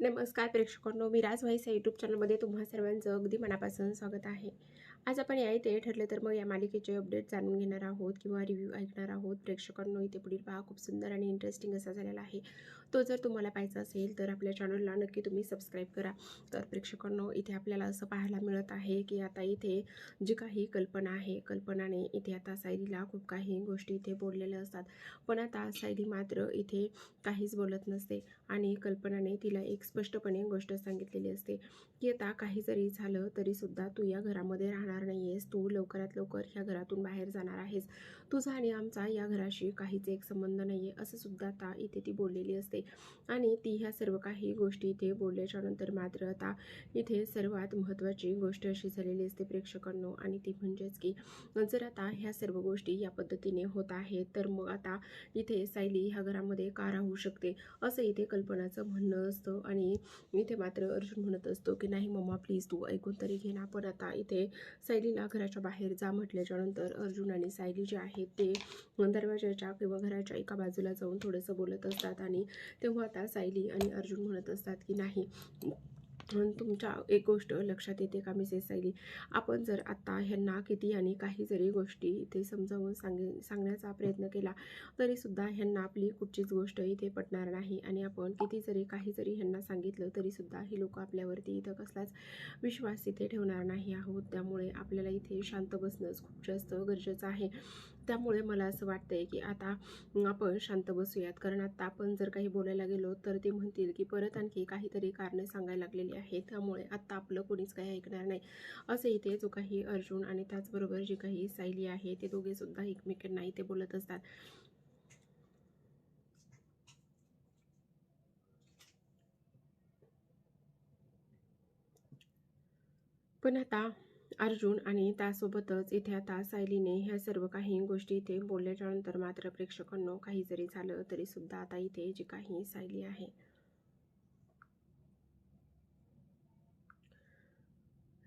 नमस्कार प्रेक्षकांनो मी व्हाईस या यूट्यूब चॅनलमध्ये तुम्हा सर्वांचं अगदी मनापासून स्वागत आहे. आज आपण या इथे ठरलं तर मग या मालिकेचे अपडेट जाणून घेणार आहोत किंवा रिव्ह्यू ऐकणार आहोत. प्रेक्षकांनो इथे पुढील पहा खूप सुंदर आणि इंटरेस्टिंग असा झालेला आहे. तो जर तुम्हाला पाहायचा असेल तर आपल्या चॅनलला नक्की तुम्ही सबस्क्राईब करा. तर प्रेक्षकांनो इथे आपल्याला असं पाहायला मिळत आहे की आता इथे जी काही कल्पना आहे कल्पनाने इथे आता सायलीला खूप काही गोष्टी इथे बोललेल्या असतात. पण आता सायली मात्र इथे काहीच बोलत नसते. आणि कल्पनाने तिला एक स्पष्टपणे गोष्ट सांगितलेली असते की आता काही जरी झालं तरीसुद्धा तू या घरामध्ये राहणार नाही आहेस तू लवकरात लवकर ह्या घरातून बाहेर जाणार आहेस. तुझा आणि आमचा या घराशी काहीच एक संबंध नाही आहे असं सुद्धा आता इथे ती बोललेली असते. आणि ती ह्या सर्व काही गोष्टी इथे बोलल्याच्या नंतर मात्र आता इथे सर्वात महत्त्वाची गोष्ट अशी झालेली असते प्रेक्षकांनो. आणि ती म्हणजेच की जर आता ह्या सर्व गोष्टी या पद्धतीने होत आहेत तर मग आता इथे सायली ह्या घरामध्ये का राहू शकते? असं इथे कल्पनाचं म्हणणं असतं आणि इथे मात्र अर्जुन म्हणत असतो की नाही मम्मा प्लीज तू ऐकून तरी घे ना पण आता इथे सायलीला घराच्या बाहेर जा म्हटल्याच्यानंतर अर्जुन आणि सायली जे आहेत ते दरवाजाच्या किंवा घराच्या एका बाजूला जाऊन थोडंसं बोलत असतात आणि तेव्हा आता सायली आणि अर्जुन म्हणत असतात की नाही म्हणून तुमच्या एक गोष्ट लक्षात येते का मिसेस सायली? आपण जर आत्ता ह्यांना किती आणि काही जरी गोष्टी इथे समजावून सांगे सांगण्याचा प्रयत्न केला तरीसुद्धा ह्यांना आपली कुठचीच गोष्ट इथे पटणार नाही. आणि आपण किती जरी काही जरी ह्यांना सांगितलं तरीसुद्धा ही लोक आपल्यावरती इथं कसलाच विश्वास इथे ठेवणार नाही आहोत. त्यामुळे आपल्याला इथे शांत बसणंच खूप जास्त गरजेचं आहे. त्यामुळे मला असं वाटतंय की आता आपण शांत बसूयात. कारण आता आपण जर काही बोलायला गेलो तर ते म्हणतील की परत आणखी काहीतरी कारणे सांगायला लागलेली आहेत. त्यामुळे आत्ता आपलं कोणीच काही ऐकणार नाही. असं इथे जो काही अर्जुन आणि त्याचबरोबर जी काही सायली आहे ते दोघे सुद्धा एकमेकांना इथे बोलत असतात. पण आता अर्जुन आणि त्यासोबतच इथे आता सायलीने ह्या सर्व काही गोष्टी इथे बोलल्याच्या नंतर मात्र प्रेक्षकांनो काही जरी झालं तरी सुद्धा आता इथे जी काही सायली आहे.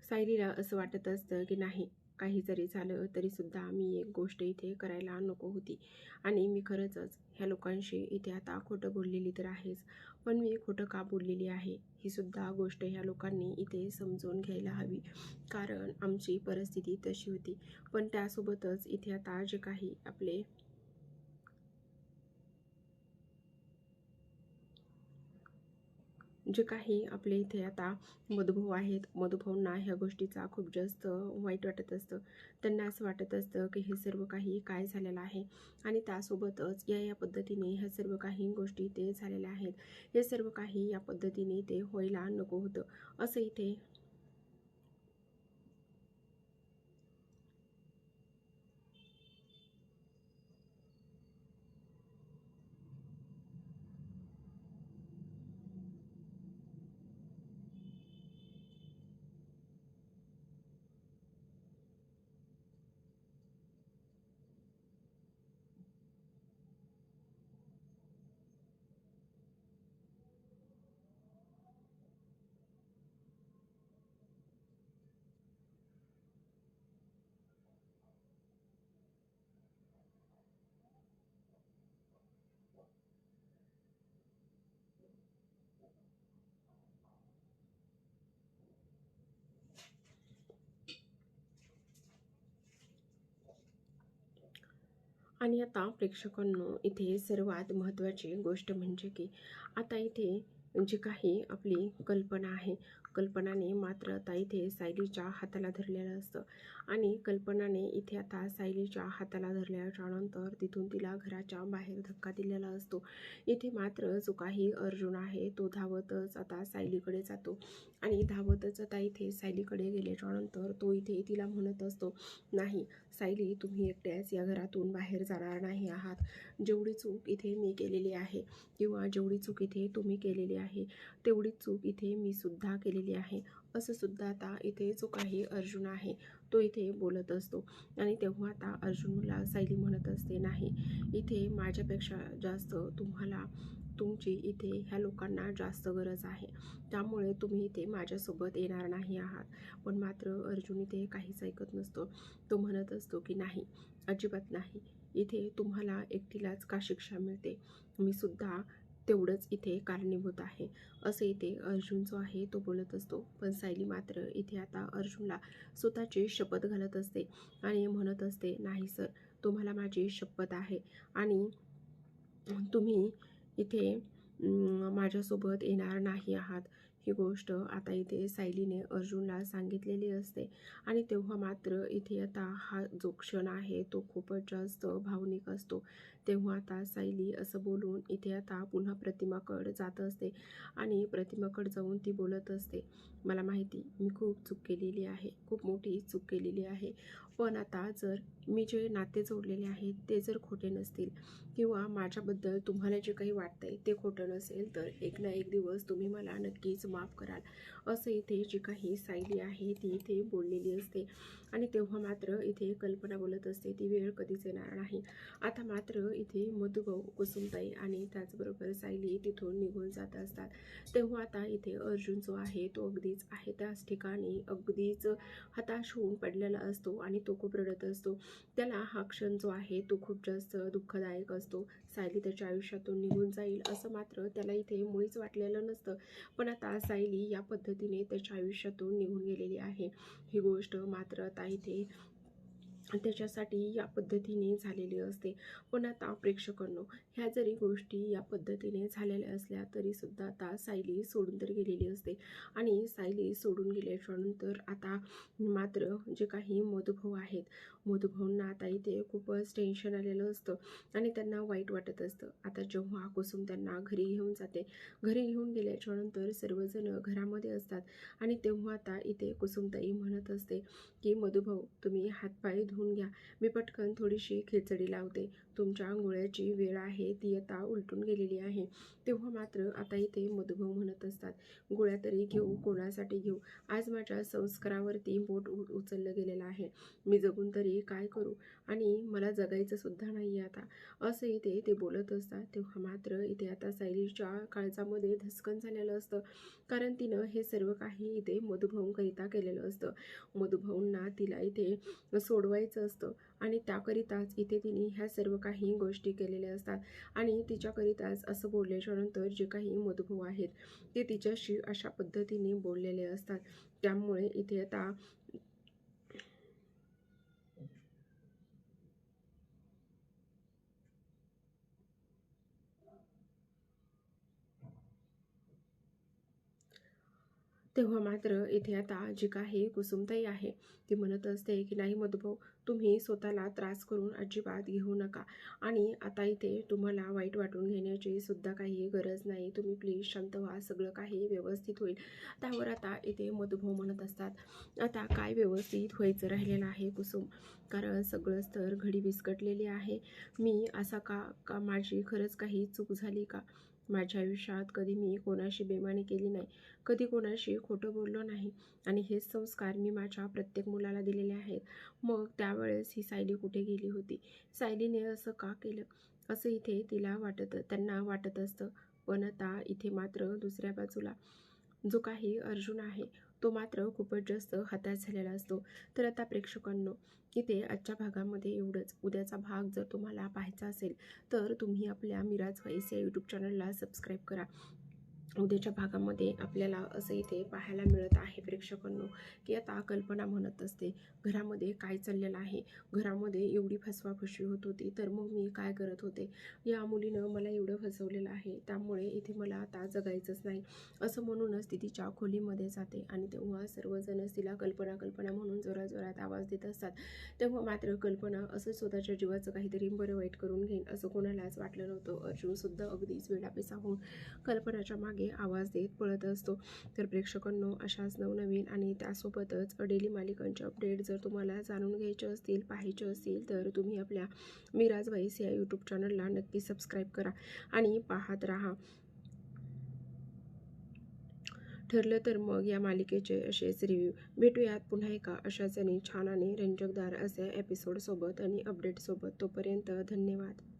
सायलीला असं वाटत असतं की नाही काही जरी झालं तरीसुद्धा मी एक गोष्ट इथे करायला नको होती. आणि मी खरंचच ह्या लोकांशी इथे आता खोटं बोललेली तर आहेच पण मी खोटं का बोललेली आहे? ही सुद्धा गोष्ट ह्या लोकांनी इथे समजून घ्यायला हवी. कारण आमची परिस्थिती तशी होती. पण त्यासोबतच इथे आता जे काही आपले जे काही आपले इथे आता मधुभाऊ आहेत मधुभाऊंना ह्या गोष्टीचा खूप जास्त वाईट वाटत असतं. त्यांना असं वाटत असतं की हे सर्व काही काय झालेलं आहे आणि त्यासोबतच या या पद्धतीने ह्या सर्व काही गोष्टी ते झालेल्या आहेत. हे सर्व काही या पद्धतीने ते व्हायला नको होतं. असं इथे आणि आता प्रेक्षकांनो इथे सर्वात महत्त्वाची गोष्ट म्हणजे की आता इथे जी काही आपली कल्पना आहे कल्पनाने मात्र आता इथे सायलीच्या हाताला धरलेलं असतं. आणि कल्पनाने इथे आता सायलीच्या हाताला धरल्याच्या नंतर तिथून तिला घराच्या बाहेर धक्का दिलेला असतो. इथे मात्र जो काही अर्जुन आहे तो धावतच आता सायलीकडे जातो. आणि धावतच आता इथे सायलीकडे गेल्याच्यानंतर तो इथे तिला म्हणत असतो नाही सायली तुम्ही एकट्याच या घरातून बाहेर जाणार नाही आहात. जेवढी चूक इथे मी केलेली आहे किंवा जेवढी चूक इथे तुम्ही केलेली आहे तेवढी चूक इथे मी सुद्धा केलेली आहे. असं सुद्धा आता इथे जो काही अर्जुन आहे. तो इथे बोलत असतो. आणि तेव्हा आता अर्जुनला सायली म्हणत असते नाही इथे माझ्यापेक्षा जास्त तुम्हाला तुमची इथे ह्या लोकांना जास्त गरज आहे. त्यामुळे तुम्ही इथे माझ्यासोबत येणार नाही आहात. पण मात्र अर्जुन इथे काहीच ऐकत नसतो. तो म्हणत असतो की नाही अजिबात नाही. इथे तुम्हाला एकटीलाच का शिक्षा मिळते? मी सुद्धा तेवढंच इथे कारणीभूत आहे. असं इथे अर्जुन जो आहे तो बोलत असतो. पण सायली मात्र इथे आता अर्जुनला स्वतःची शपथ घालत असते आणि म्हणत असते नाही सर तुम्हाला माझी शपथ आहे आणि तुम्ही इथे माझ्यासोबत येणार नाही आहात. ही गोष्ट आता इथे सायलीने अर्जुनला सांगितलेली असते. आणि तेव्हा मात्र इथे आता हा जो क्षण आहे तो खूपच जास्त भावनिक असतो. तेव्हा आता सायली असं बोलून इथे आता पुन्हा प्रतिमाकड जात असते आणि प्रतिमाकड जाऊन ती बोलत असते. मला माहिती मी खूप चूक केलेली आहे खूप मोठी चूक केलेली आहे. पण आता जर मी जे नाते जोडलेले आहेत ते जर खोटे नसतील किंवा माझ्याबद्दल तुम्हाला जे काही वाटतंय ते खोटं नसेल तर एक ना एक दिवस तुम्ही मला नक्कीच माफ कराल. असं इथे जी काही सायली आहे ती इथे बोललेली असते. आणि तेव्हा मात्र इथे कल्पना बोलत असते ती वेळ कधीच येणार नाही. आता मात्र इथे मधुभाऊ कुसुमताई आणि त्याचबरोबर सायली तिथून निघून जात असतात. तेव्हा आता इथे अर्जुन जो आहे तो अगदीच आहे त्याच ठिकाणी अगदीच हताश होऊन पडलेला असतो आणि तो खूप रडत असतो. त्याला हा क्षण जो आहे तो खूप जास्त दुःखदायक असतो. सायली त्याच्या आयुष्यातून निघून जाईल असं मात्र त्याला इथे मुळीच वाटलेलं नसतं. पण आता सायली या पद्धतीने त्याच्या आयुष्यातून निघून गेलेली आहे. ही गोष्ट मात्र आता इथे त्याच्यासाठी या पद्धतीने झालेली असते. पण आता प्रेक्षकांनो ह्या जरी गोष्टी या पद्धतीने झालेल्या असल्या तरीसुद्धा आता सायली सोडून तर गेलेली असते. आणि सायली सोडून गेल्याच्यानंतर आता मात्र जे काही मधुभाऊ आहेत मधुभाऊंना आता इथे खूपच टेन्शन आलेलं असतं आणि त्यांना वाईट वाटत असतं. आता जेव्हा कुसुम त्यांना घरी घेऊन जाते घरी घेऊन गेल्याच्यानंतर सर्वजण घरामध्ये असतात आणि तेव्हा आता इथे कुसुमताई म्हणत असते की मधुभाऊ तुम्ही हातपाय धुवून घ्या. मी पटकन थोडीशी खिचडी लावते. तुमच्या आंघोळ्याची वेळ आहे ती आता उलटून गेलेली आहे. तेव्हा मात्र आता इथे मधुभाऊ म्हणत असतात. गोळ्या तरी घेऊ कोणासाठी घेऊ? आज माझ्या संस्कारावरती बोट उ उचललं गेलेलं आहे. मी जगून तरी काय करू? आणि मला जगायचं सुद्धा नाही आता. असं इथे ते बोलत असतात. तेव्हा मात्र इथे आता सायलीच्या काळजामध्ये धस्कन झालेलं असतं. कारण तिनं हे सर्व काही इथे मधुभाऊंकरिता केलेलं असतं. मधुभाऊंना तिला इथे सोडवायचं असतं. आणि त्याकरिताच इथे तिने ह्या सर्व काही गोष्टी केलेल्या असतात. आणि तिच्याकरिताच असं बोलल्याच्या नंतर जे काही मधुभाऊ आहेत ते तिच्याशी अशा पद्धतीने बोललेले असतात. त्यामुळे इथे आता तेव्हा मात्र इथे आता जी काही कुसुमताई आहे ती म्हणत असते की नाही मधुभाऊ तुम्ही स्वतःला त्रास करून अजिबात घेऊ नका. आणि आता इथे तुम्हाला वाईट वाटून घेण्याची सुद्धा काही गरज नाही. तुम्ही प्लीज शांत व्हा. सगळं काही व्यवस्थित होईल. त्यावर आता इथे मधुभाऊ म्हणत असतात आता काय व्यवस्थित व्हायचं राहिलेलं आहे कुसुम? कारण सगळंच तर घडी विस्कटलेली आहे. मी असा का का माझी खरंच काही चूक झाली का? माझ्या आयुष्यात कधी मी कोणाशी बेमानी केली नाही कधी कोणाशी खोटं बोललो नाही आणि हेच संस्कार मी माझ्या प्रत्येक मुलाला दिलेले आहेत. मग त्यावेळेस ही सायली कुठे गेली होती? सायलीने असं का केलं? असं इथे तिला वाटत त्यांना वाटत असतं. पण आता इथे मात्र दुसऱ्या बाजूला जो काही अर्जुन आहे तो मात्र खूपच जास्त हताश झालेला असतो. तर आता प्रेक्षकांनो ते आजच्या भागामध्ये एवढंच. उद्याचा भाग जर तुम्हाला पाहायचा असेल तर तुम्ही आपल्या मिराज वाईस या यूट्यूब चॅनलला सबस्क्राईब करा. उद्याच्या भागामध्ये आपल्याला असं इथे पाहायला मिळत आहे प्रेक्षकांनो की आता कल्पना म्हणत असते घरामध्ये काय चाललेलं आहे? घरामध्ये एवढी फसवाफसवी होत होती तर मग मी काय करत होते या मुलीनं मला एवढं फसवलेलं आहे त्यामुळे इथे मला आता जगायचंच नाही. असं म्हणूनच ती तिच्या खोलीमध्ये जाते आणि तेव्हा सर्वजणच तिला कल्पना कल्पना म्हणून जोराजोरात आवाज देत असतात. तेव्हा मात्र कल्पना असं स्वतःच्या जीवाचं काहीतरी बरं वाईट करून घेईन असं कोणालाच वाटलं नव्हतं. अर्जुनसुद्धा अगदीच वेळापिसा होऊन कल्पनाच्या मागे आवाज देत पळत असतो. तर प्रेक्षकांनो अशाच नवनवीन आणि त्यासोबतच डेली मालिकांचे अपडेट जर तुम्हाला जाणून घ्यायचे असतील पाहायचे असतील तर तुम्ही आपल्या मिराज वाईस या यूट्यूब चॅनलला नक्की सबस्क्राईब करा आणि पाहत राहा. ठरलं तर मग या मालिकेचे असेच रिव्ह्यू भेटूयात पुन्हा एका अशाच आणि छान आणि रंजकदार अशा एपिसोडसोबत आणि अपडेटसोबत तोपर्यंत धन्यवाद.